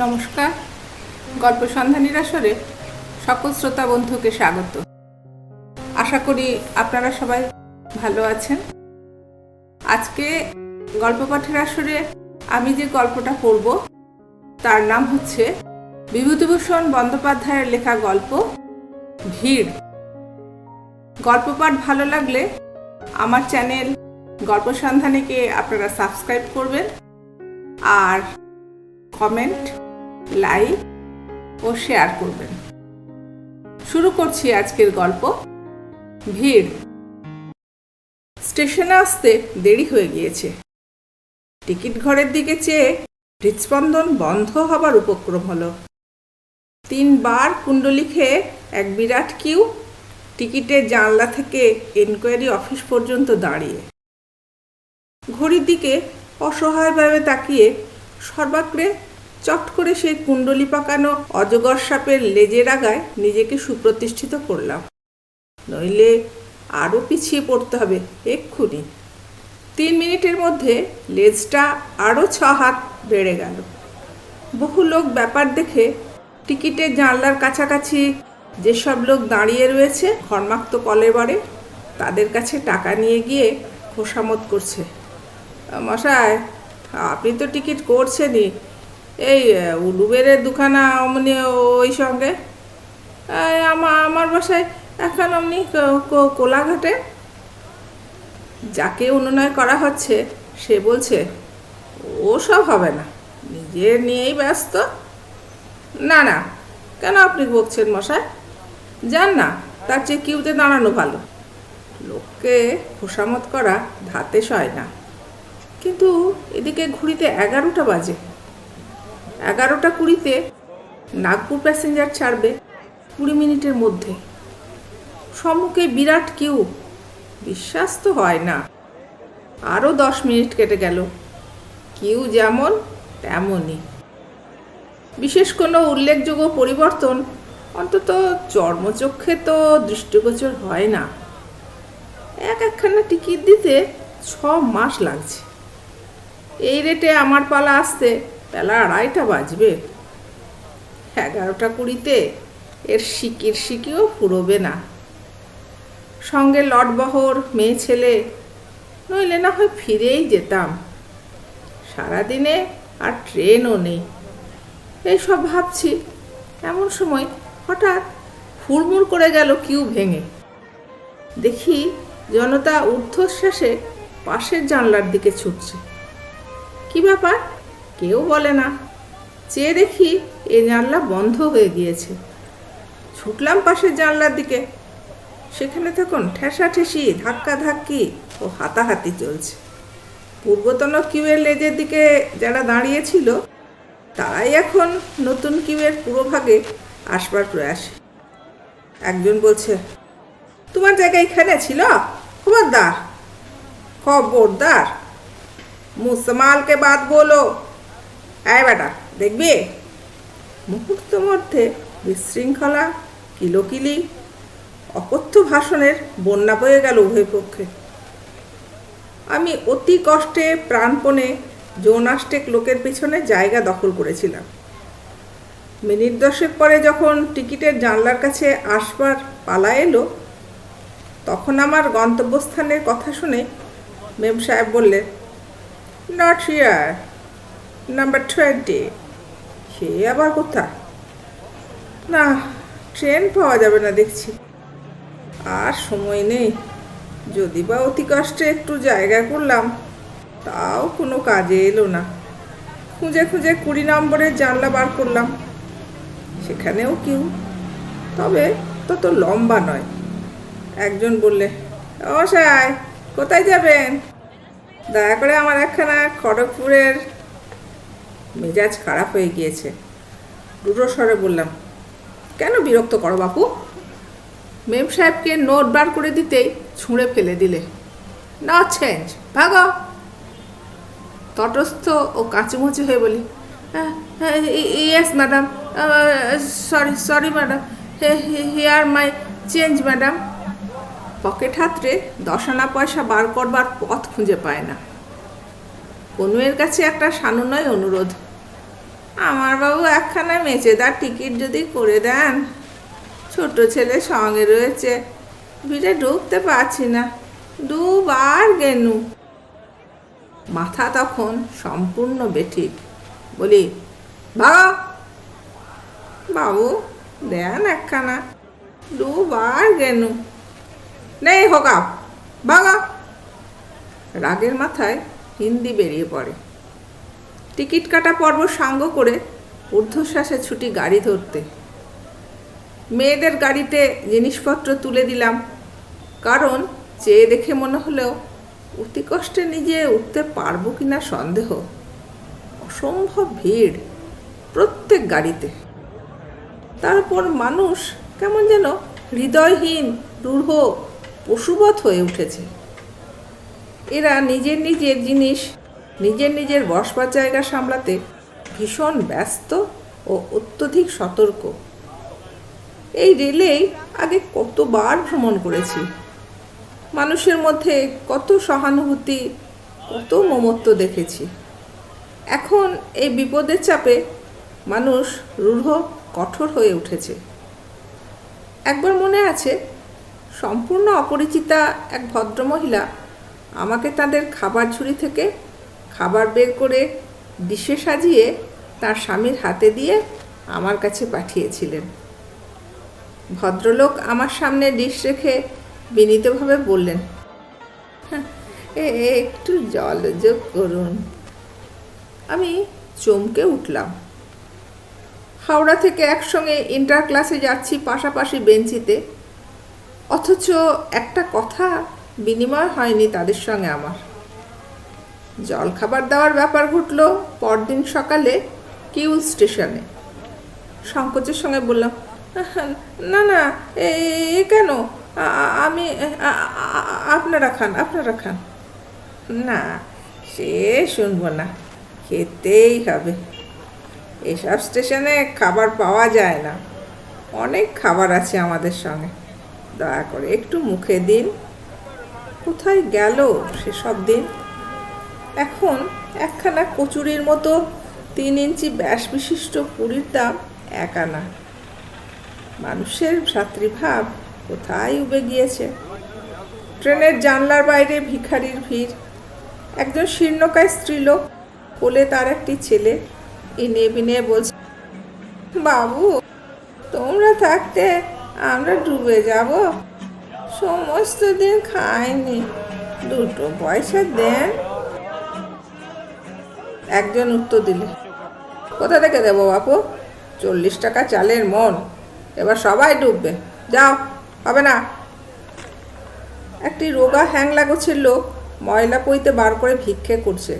নমস্কার। গল্প সন্ধানীর আসরে সকল শ্রোতা বন্ধুকে স্বাগত। আশা করি আপনারা সবাই ভালো আছেন। আজকে গল্প পাঠের আসরে আমি যে গল্পটা পড়ব, তার নাম হচ্ছে বিভূতিভূষণ বন্দ্যোপাধ্যায়ের লেখা গল্প, ভিড়। গল্প পাঠ ভালো লাগলে আমার চ্যানেল গল্প সন্ধানীকে আপনারা সাবস্ক্রাইব করবেন। আর কমেন্ট লাইক ও শেয়ার করবেন। শুরু করছি আজকের গল্প। ভিড়। স্টেশনে আসতে দেরি হয়ে গিয়েছে। টিকিট ঘরের দিকে চেয়ে হৃদস্পন্দন বন্ধ হবার উপক্রম হলো। তিনবার কুণ্ডলি খেয়ে এক বিরাট কিউ টিকিটের জানলা থেকে এনকোয়ারি অফিস পর্যন্ত দাঁড়িয়ে। ঘড়ির দিকে অসহায়ভাবে তাকিয়ে সর্বাগ্রে চট করে সেই কুণ্ডলি পাকানো অজগর সাপের লেজের আগায় নিজেকে সুপ্রতিষ্ঠিত করলাম। নইলে আরও পিছিয়ে পড়তে হবে এক্ষুনি। তিন মিনিটের মধ্যে লেজটা আরও ছ হাত বেড়ে গেল। বহু লোক ব্যাপার দেখে টিকিটের জানলার কাছাকাছি যেসব লোক দাঁড়িয়ে রয়েছে ঘর্মাক্ত কলের বারে তাদের কাছে টাকা নিয়ে গিয়ে খোসামত করছে, মশাই আপনি তো টিকিট করছেনই। এই উলুবেরের দুখানা অমনি ওই সঙ্গে। আমার আমার বাসায় এখন অমনি কোলাঘাটে। যাকে অনুনয় করা হচ্ছে, সে বলছে, ও সব হবে না নিজের নিয়েই ব্যস্ত? না না, কেন আপনি বকছেন মশাই? যান না, তার চেয়ে কিউতে দাঁড়ানো ভালো। লোককে খোসামত করা ধাতে সয় না। কিন্তু এদিকে ঘুরিতে এগারোটা বাজে। এগারোটা কুড়িতে নাগপুর প্যাসেঞ্জার ছাড়বে কুড়ি মিনিটের মধ্যে। সম্মুখে বিরাট কিউ। বিশ্বাস তো হয় না। আরও দশ মিনিট কেটে গেল। কিউ যেমন তেমনই। বিশেষ কোনো উল্লেখযোগ্য পরিবর্তন অন্তত চর্মচক্ষে তো দৃষ্টিগোচর হয় না। এক একখানা টিকিট দিতে ছ মাস লাগছে। এই রেটে আমার পালা আসতে বেলা আড়াইটা বাজবে। এগারোটা কুড়িতে এর সিকির সিকিও ফুরোবে না। সঙ্গে লটবহর মেয়ে ছেলে, নইলে না হয় ফিরেই যেতাম। সারাদিনে আর ট্রেনও নেই। এইসব ভাবছি, এমন সময় হঠাৎ হুড়মুড় করে গেল কিউ ভেঙে। দেখি জনতা ঊর্ধ্বশ্বাসে পাশের জানলার দিকে ছুটছে। কি ব্যাপার? কেউ বলে না। চেয়ে দেখি এ জানলা বন্ধ হয়ে গিয়েছে। ছুটলাম পাশের জানলার দিকে। সেখানে তখন ঠেসাঠেসি ধাক্কা ধাক্কি ও হাতাহাতি চলছে। পূর্বতন কিউয়ের লেজের দিকে যারা দাঁড়িয়েছিল, তারাই এখন নতুন কিউয়ের পুরো ভাগে আসবার প্রয়াস। একজন বলছে, তোমার জায়গা এখানে ছিল? খবরদার? খবরদার? মুসমালকে বাদ বলো। আয় বেটা, দেখবি? মুহূর্ত মধ্যে বিশৃঙ্খলা, কিলোকিলি, অকথ্য ভাষণের বন্যা বয়ে গেল উভয় পক্ষে। আমি অতি কষ্টে প্রাণপণে যৌনাষ্টেক লোকের পিছনে জায়গা দখল করেছিলাম। মিনিট দশেক পরে যখন টিকিটের জানলার কাছে আসবার পালা এলো, তখন আমার গন্তব্যস্থানের কথা শুনে মেম সাহেব বললেন নট হিয়ার নাম্বার টোয়েন্টি সে আবার কোথায়? না ট্রেন পাওয়া যাবে না দেখছি। আর সময় নেই। যদি বা অতি কষ্টে একটু জায়গা করলাম, তাও কোনো কাজে এলো না। খুঁজে খুঁজে কুড়ি নম্বরের জানলা বার করলাম। সেখানেও কেউ। তবে তত লম্বা নয়। একজন বললে অবশ্যই কোথায় যাবেন? দয়া করে আমার একখানা খড়গপুরের মেজাজ খারাপ হয়ে গিয়েছে দুটো স্বরে বললাম কেন বিরক্ত করো বাপু মেম সাহেবকে নোট বার করে দিতেই ছুঁড়ে ফেলে দিলে না চেঞ্জ ভাগো তটস্থ ও কাঁচুমুচু হয়ে বলি yes madam sorry sorry madam here my change madam pocket হাতরে দশানা পয়সা বার করবার পথ খুঁজে পায় না। কনুয়ের কাছে একটা সানুনয় অনুরোধ। আমার বাবু একখানা মেচেদার টিকিট যদি করে দেন। ছোট ছেলে সঙ্গে রয়েছে। ভিড়ে ঢুকতে পারছি না। দুবার গেনু। মাথা তখন সম্পূর্ণ বেঠিক। বলি ভাগো বাবু, দেন একখানা। দুবার গেনু। নেই হোকাপ ভাগো রাগের মাথায় হিন্দি বেরিয়ে পড়ে। টিকিট কাটা পর্ব সাঙ্গ করে ঊর্ধ্বশ্বাসে ছুটি গাড়ি ধরতে। মেয়েদের গাড়িতে জিনিসপত্র তুলে দিলাম, কারণ চেয়ে দেখে মনে হলেও অতি কষ্টে নিজে উঠতে পারব কিনা সন্দেহ। অসম্ভব ভিড় প্রত্যেক গাড়িতে। তারপর মানুষ কেমন যেন হৃদয়হীন, রূঢ় পশুবৎ হয়ে উঠেছে। এরা নিজের নিজের জিনিস, নিজের নিজের বসবার জায়গা সামলাতে ভীষণ ব্যস্ত ও অত্যধিক সতর্ক। এই রেলেই আগে কতবার ভ্রমণ করেছি। মানুষের মধ্যে কত সহানুভূতি, কত মমত্ব দেখেছি। এখন এই বিপদের চাপে মানুষ রূঢ়, কঠোর হয়ে উঠেছে। একবার মনে আছে সম্পূর্ণ অপরিচিতা এক ভদ্রমহিলা আমাকে তাদের খাবার ঝুড়ি থেকে খাবার বের করে ডিশে সাজিয়ে তার স্বামীর হাতে দিয়ে আমার কাছে পাঠিয়েছিলেন। ভদ্রলোক আমার সামনে ডিশ রেখে বিনীতভাবে বললেন "হ্যাঁ, একটু জল যোগ করুন। আমি চমকে উঠলাম। হাওড়া থেকে একসঙ্গে ইন্টার ক্লাসে যাচ্ছি পাশাপাশি বেঞ্চিতে। অথচ একটা কথা বিনিময় হয়নি তাদের সঙ্গে আমার। জল খাবার দেওয়ার ব্যাপার ঘটলো পরদিন সকালে কিউল স্টেশনে। সংকোচের সঙ্গে বললাম, না না, এ কেন? আমি আপনারা খান আপনারা খান। না, সে শুনব না, খেতেই হবে। এসব স্টেশনে খাবার পাওয়া যায় না। অনেক খাবার আছে আমাদের সঙ্গে। দয়া করে একটু মুখে দিন। কোথায় গেল সেসব দিন? এখন একখানা কচুরির মতো তিন ইঞ্চি ব্যাস বিশিষ্ট পুরীর দাম এক আনা মানুষের ভ্রাতৃভাব কোথায় উবে গিয়েছে? ট্রেনের জানলার বাইরে ভিখারির ভিড়। একজন শীর্ণকায় স্ত্রীলোক কোলে তার একটি ছেলে। ইনে বিনে বলছে, বাবু, তোমরা থাকতে আমরা ডুবে যাব। সমস্ত দিন খাইনি। দুটো পয়সা দেন। একজন উত্তর দিলে, কোথা থেকে দেবো বাপু? চল্লিশ টাকা চালের মন। এবার সবাই ডুববে। যাও, হবে না। একটি রোগা হ্যাংলা গোছের লোক ময়লা পইতে বার করে ভিক্ষে করছে।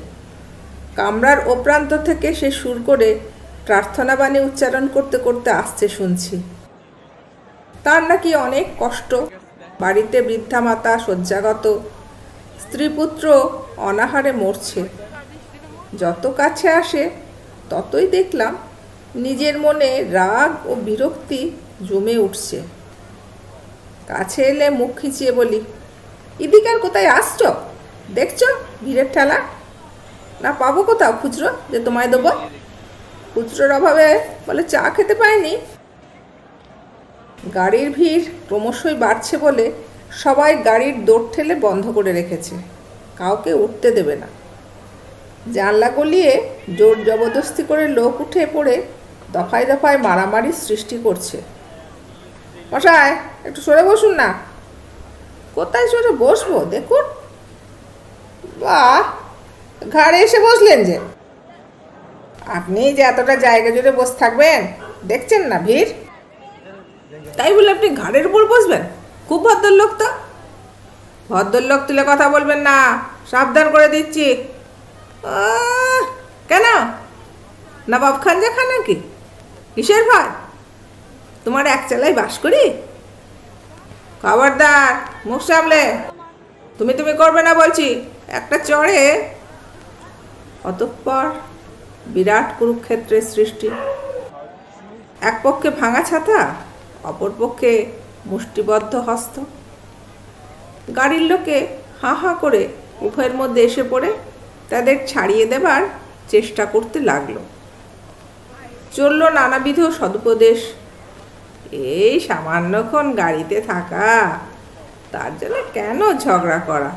কামরার ও প্রান্ত থেকে সে সুর করে প্রার্থনা বাণী উচ্চারণ করতে করতে আসছে শুনছি। তার নাকি অনেক কষ্ট। বাড়িতে বৃদ্ধা মাতা শয্যাগত, স্ত্রীপুত্র অনাহারে মরছে। যত কাছে আসে, ততই দেখলাম নিজের মনে রাগ ও বিরক্তি জমে উঠছে। কাছে এলে মুখ খিচিয়ে বলি ইদিকার কোথায় আসছো? দেখছ ভিড়ের ঠেলা? না পাবো কোথাও খুচরো যে তোমায় দেবো? খুচরোর অভাবে বলে চা খেতে পাইনি গাড়ির ভিড় ক্রমশই বাড়ছে বলে সবাই গাড়ির দৌড় ঠেলে বন্ধ করে রেখেছে। কাউকে উঠতে দেবে না। জানলা গলিয়ে জোর জবরদস্তি করে লোক উঠে পড়ে দফায় দফায় মারামারি সৃষ্টি করছে। মশায় একটু সরে বসুন না। কোথায় সরে বসবো? দেখুন। বা ঘাড়ে এসে বসলেন যে। আপনি যে এতটা জায়গা জুড়ে বসে থাকবেন, দেখছেন না ভিড়? তাই বলে আপনি ঘাড়ের উপর বসবেন? খুব ভদ্রলোক তো। ভদ্রলোক তুলে কথা বলবেন না। সাবধান করে দিচ্ছি। কেন? নবাব খান যা খান নাকি? কিসের ভাই তোমার এক চালাই বাস করি? খবরদার, মুখ সামলে। তুমি তুমি করবে না বলছি। একটা চড়ে। অতঃপর বিরাট কুরুক্ষেত্রের সৃষ্টি। এক পক্ষে ভাঙা ছাতা অপর পক্ষে মুষ্টিবদ্ধ হস্ত। গাড়ির লোকে হা হা করে উভয়ের মধ্যে এসে পড়ে, তাদের ছাড়িয়ে দেবার চেষ্টা করতে লাগল। চলল নানাবিধ সদুপদেশ। এই সামান্যক্ষণ গাড়িতে থাকা, তার জন্য কেন ঝগড়া করা?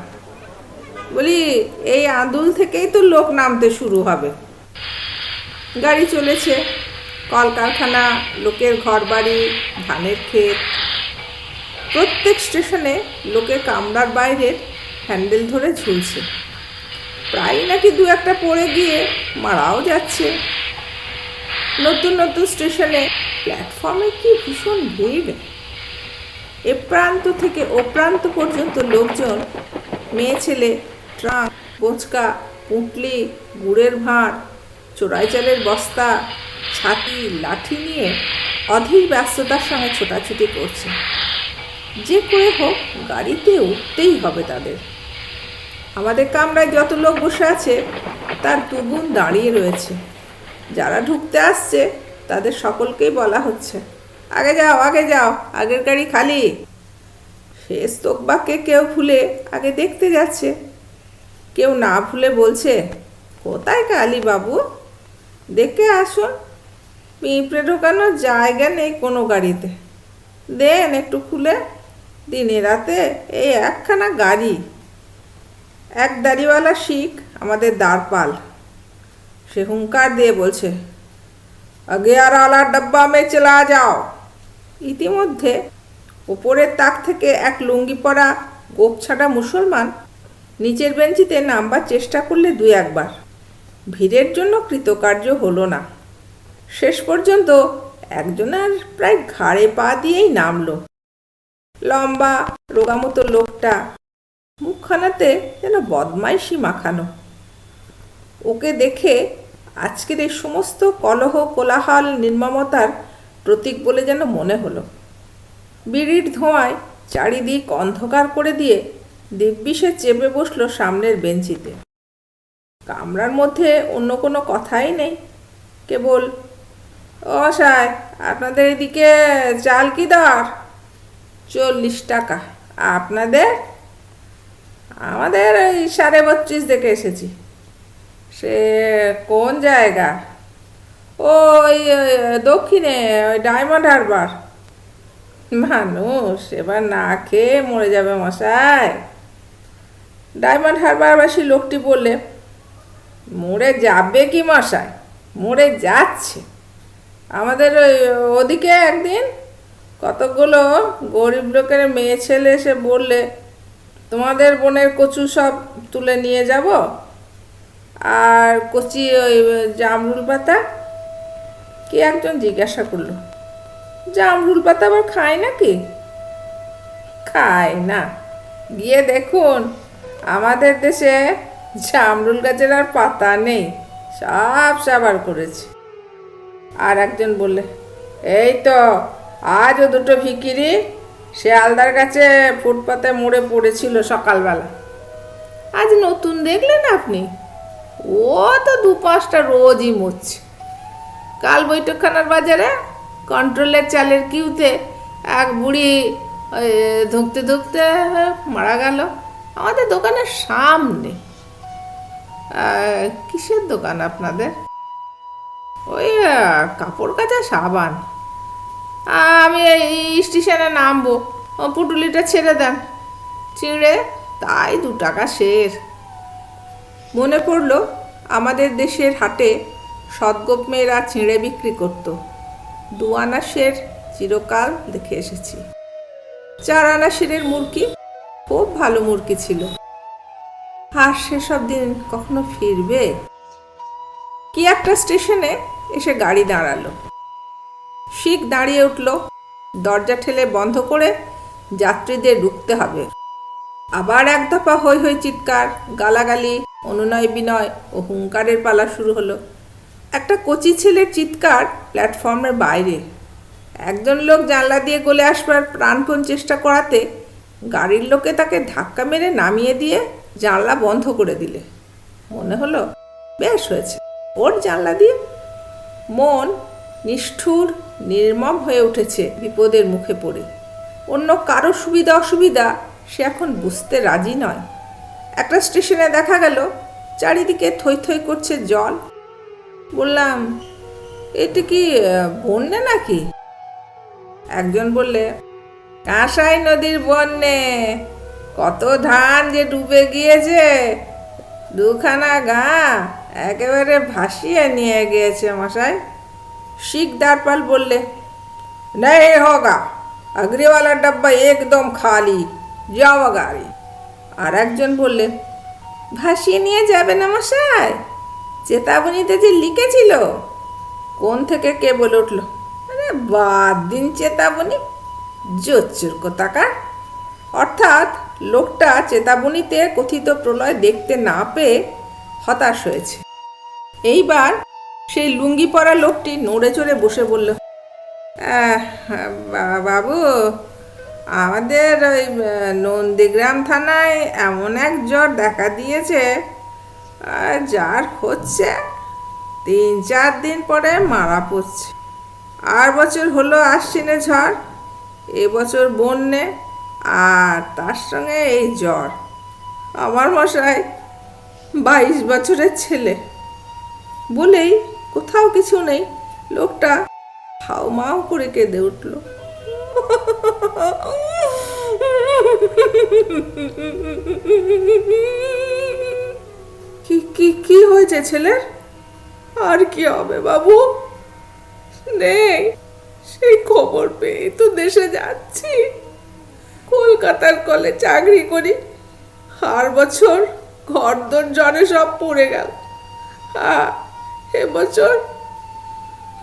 বলি, এই আঁদুল থেকেই তো লোক নামতে শুরু হবে। গাড়ি চলেছে। কলকারখানা, লোকের ঘরবাড়ি, ধানের ক্ষেত। প্রত্যেক স্টেশনে লোকে কামরার বাইরের হ্যান্ডেল ধরে ঝুলছে। প্রায় নাকি দু একটা পড়ে গিয়ে মারাও যাচ্ছে। নতুন নতুন স্টেশনে প্ল্যাটফর্মে কি ভীষণ ভিড়? এ প্রান্ত থেকে ও প্রান্ত পর্যন্ত লোকজন, মেয়ে ছেলে, ট্রাক, বোচকা, পুঁটলি, গুড়ের ভাঁড়, চোরাই চালের বস্তা ছাতি, লাঠি নিয়ে অধীর ব্যস্ততার সঙ্গে ছোটাছুটি করছে। যে করে হোক, গাড়িতে উঠতেই হবে তাদের। আমাদের কামরায় যত লোক বসে আছে, তার দুগুণ দাঁড়িয়ে রয়েছে। যারা ঢুকতে আসছে, তাদের সকলকেই বলা হচ্ছে, আগে যাও আগে যাও, আগের গাড়ি খালি। শেষ তোকবাকে কেউ ভুলে আগে দেখতে যাচ্ছে। কেউ না ভুলে বলছে, কোথায় কালী বাবু দেখে আসুন। পিঁপড়ে ঢোকানোর জায়গা নেই কোনো গাড়িতে। দেন একটু খুলে, দিনে রাতে এই একখানা গাড়ি। এক দাড়িওয়ালা শিখ আমাদের দ্বারপাল। সে হুঙ্কার দিয়ে বলছে আগিয়ার আলার ডাব্বা মে চলা যাও। ইতিমধ্যে ওপরের তাক থেকে এক লুঙ্গি পরা গোপছাটা মুসলমান নিচের বেঞ্চিতে নামবার চেষ্টা করলে দুই একবার। ভিড়ের জন্য কৃতকার্য হলো না। শেষ পর্যন্ত একজনের প্রায় ঘাড়ে পা দিয়েই নামলো। লম্বা, রোগামতো লোকটা মুখখানাতে যেন বদমাইশি মাখানো। ওকে দেখে আজকের এই সমস্ত কলহ, কোলাহল, নির্মমতার প্রতীক বলে যেন মনে হলো। বিড়ির ধোঁয়ায় চারিদিক অন্ধকার করে দিয়ে দিব্যিসে চেপে বসল সামনের বেঞ্চিতে। কামরার মধ্যে অন্য কোনো কথাই নেই, কেবল ও সায় আপনাদের এদিকে চাল কি দর? চল্লিশ টাকা। আপনাদের? আমাদের ওই সাড়ে বত্রিশ দেখে এসেছি। সে কোন জায়গা? ওই, দক্ষিণে, ওই ডায়মন্ড হারবার। মানুষ, এবার না খেয়ে মরে যাবে মশাই। ডায়মন্ড হারবারবাসী লোকটি বললে, মরে যাবে কি মশাই? মরে যাচ্ছে। আমাদের ওই ওদিকে একদিন কতগুলো গরিব লোকের মেয়ে ছেলে এসে বললে, তোমাদের বোনের কচু সব তুলে নিয়ে যাব আর কচি ওই জামরুল পাতা? কে একজন জিজ্ঞাসা করল, জামরুল পাতা আবার খায় নাকি? খায় না। গিয়ে দেখুন, আমাদের দেশে জামরুল গাছের আর পাতা নেই, সব সাবার করেছে। আর একজন বললে, এই তো, আজও দুটো ভিকিরি শেয়ালদার কাছে ফুটপাতে মরে পড়েছিল সকালবেলা। আজ নতুন দেখলেন আপনি? ও তো দু পাঁচটা রোজই মরছে কাল বৈঠকখানার বাজারে কন্ট্রোলের চালের কিউতে এক বুড়ি ধুঁকতে ধুঁকতে মারা গেল। আমাদের দোকানের সামনে। কিসের দোকান আপনাদের? ওই কাপড় কাচা সাবান। আমি এই স্টেশনে নামবো। পুটুলিটা ছেড়ে দেন। চিঁড়ে, তাই দু টাকা শের। মনে পড়ল, আমাদের দেশের হাটে সদ্গোপ মেয়েরা চিঁড়ে বিক্রি করতো। দু আনা শের চিরকাল দেখে এসেছি। চার আনা শেরের মুরগি খুব ভালো মুরগি ছিল। আর সেসব দিন কখনো ফিরবে? কি একটা স্টেশনে এসে গাড়ি দাঁড়াল। শিখ দাঁড়িয়ে উঠল, দরজা ঠেলে বন্ধ করে যাত্রীদের রুখতে হবে। আবার এক দফা হই হই চিৎকার, গালাগালি, অনুনয় বিনয় ও হুঙ্কারের পালা শুরু হলো। একটা কচি ছেলের চিৎকার প্ল্যাটফর্মের বাইরে। একজন লোক জানলা দিয়ে গলে আসবার প্রাণপণ চেষ্টা করাতে গাড়ির লোকে তাকে ধাক্কা মেরে নামিয়ে দিয়ে জানলা বন্ধ করে দিলে। মনে হলো, বেশ হয়েছে। ওর জানলা দিয়ে মন নিষ্ঠুর, নির্মম হয়ে উঠেছে বিপদের মুখে পড়ে। অন্য কারও সুবিধা, অসুবিধা সে এখন বুঝতে রাজি নয়। একটা স্টেশনে দেখা গেল, চারিদিকে থই থই করছে জল। বললাম, এটি কি বন্যে নাকি? একজন বললে, কাঁসাই নদীর বন্যে, কত ধান যে ডুবে গিয়েছে, দুখানা গা একেবারে ভাসিয়ে নিয়ে গিয়েছে মশাই শিখ দারপাল বললে नहीं होगा अगली वाला डब्बा एकदम खाली যাওয়া গাড়ি আর একজন বললে ভাসিয়ে নিয়ে যাবে না মশাই চেতাবনীতে যে লিখেছিল কোন থেকে কে বলে উঠল আরে বাদ দিন চেতাবনী জোচ্চুর কোথাকার অর্থাৎ লোকটা চেতাবনীতে কথিত প্রলয় দেখতে না পেয়ে হতাশ হয়েছে এইবার সেই লুঙ্গি পরা লোকটি নড়ে চড়ে বসে বলল বাবু আমাদের ওই নন্দীগ্রাম থানায় এমন এক জ্বর দেখা দিয়েছে যার হচ্ছে তিন চার দিন পরে মারা পড়ছে। আর বছর হলো আশ্বিনে ঝড় এবছর বন্যে, আর তার সঙ্গে এই জ্বর। আমার মশাই, বাইশ বছরের ছেলে। বলেই কোথাও কিছু নেই। লোকটা হাও মাও করে কেঁদে উঠল। কি কি কি হয়েছে ছেলের? আর কি হবে বাবু? নেই, সেই খবর পেয়ে তো দেশে যাচ্ছি। কলকাতার কলে চাকরি করি। আর বছর ঘরদোর জলে সব পড়ে গেল। হ্যাঁ এবছর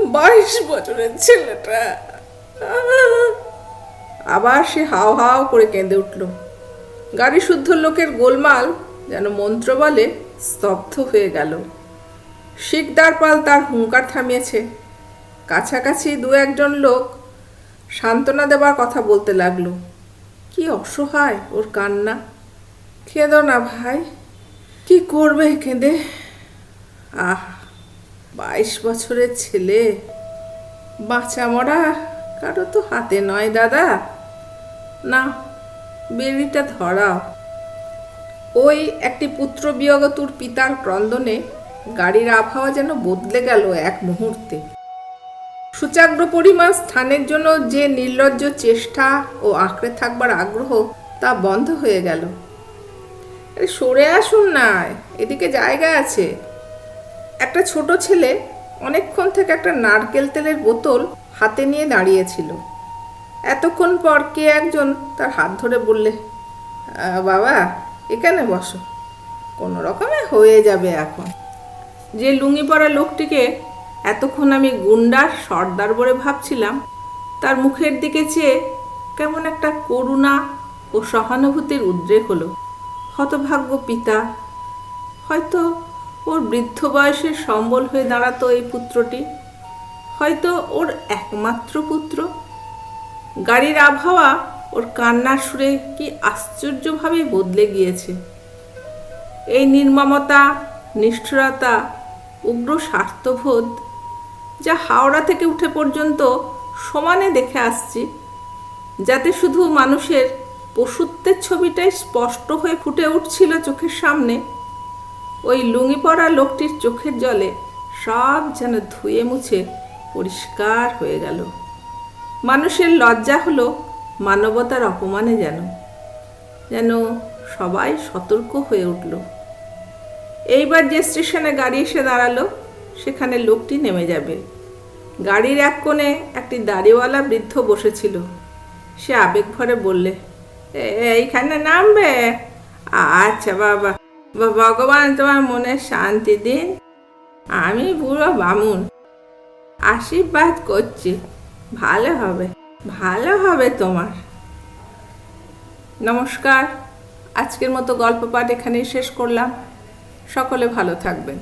বাইশ বছরের ছেলেটা। আবার সে হাও হাও করে কেঁদে উঠল। গাড়ি শুদ্ধ লোকের গোলমাল যেন মন্ত্র বলে স্তব্ধ হয়ে গেল। শিকদার পাল তার হুঙ্কার থামিয়েছে। কাছাকাছি দু একজন লোক সান্ত্বনা দেবার কথা বলতে লাগল। কি অসহায় ওর কান্না। কেঁদো না ভাই, কি করবে কেঁদে? আহ বাইশ বছরের ছেলে। বাঁচা মরা কারও তো হাতে নয় দাদা। না বেরিটা ধরাও। ওই একটি পুত্র বিয়োগতুর পিতার ক্রন্দনে গাড়ির আবহাওয়া যেন বদলে গেল এক মুহূর্তে। সুচাগ্র পরিমাণ স্থানের জন্য যে নির্লজ্জ চেষ্টা ও আঁকড়ে থাকবার আগ্রহ তা বন্ধ হয়ে গেল। সরে আসুন না, এদিকে জায়গা আছে। একটা ছোট ছেলে অনেকক্ষণ থেকে একটা নারকেল তেলের বোতল হাতে নিয়ে দাঁড়িয়েছিল। এতক্ষণ পর কে একজন তার হাত ধরে বললে বাবা, এখানে বসো। কোনো রকমে হয়ে যাবে এখন যে লুঙ্গি পরা লোকটিকে এতক্ষণ আমি গুন্ডার, সর্দার বলে ভাবছিলাম, তার মুখের দিকে চেয়ে কেমন একটা করুণা ও সহানুভূতির উদ্রেক হলো। হতভাগ্য পিতা হয়তো ওর বৃদ্ধ বয়সের সম্বল হয়ে দাঁড়াতো এই পুত্রটি। হয়তো ওর একমাত্র পুত্র। গাড়ির আবহাওয়া ওর কান্নার সুরে কি আশ্চর্যভাবে বদলে গিয়েছে। এই নির্মমতা, নিষ্ঠুরতা, উগ্র স্বার্থবোধ যা হাওড়া থেকে উঠে পর্যন্ত সমানে দেখে আসছি, যাতে শুধু মানুষের পশুত্বের ছবিটাই স্পষ্ট হয়ে ফুটে উঠছিল চোখের সামনে। ওই লুঙ্গি পরা লোকটির চোখের জলে সব যেন ধুয়ে মুছে পরিষ্কার হয়ে গেল। মানুষের লজ্জা হলো মানবতার অপমানে যেন যেন সবাই সতর্ক হয়ে উঠল। এইবার যে স্টেশনে গাড়ি এসে দাঁড়াল, সেখানে লোকটি নেমে যাবে। গাড়ির এক কোণে একটি দাড়িওয়ালা বৃদ্ধ বসেছিল। সে আবেগ ভরে বললে, "এ- এইখানে নামবে? আচ্ছা বাবা। ভগবান তোমার মনে শান্তি দিন। আমি বুড়ো বামুন। আশীর্বাদ করছি। ভালো হবে ভালো হবে তোমার। নমস্কার। আজকের মতো গল্প পাঠ এখানেই শেষ করলাম। সকলে ভালো থাকবেন।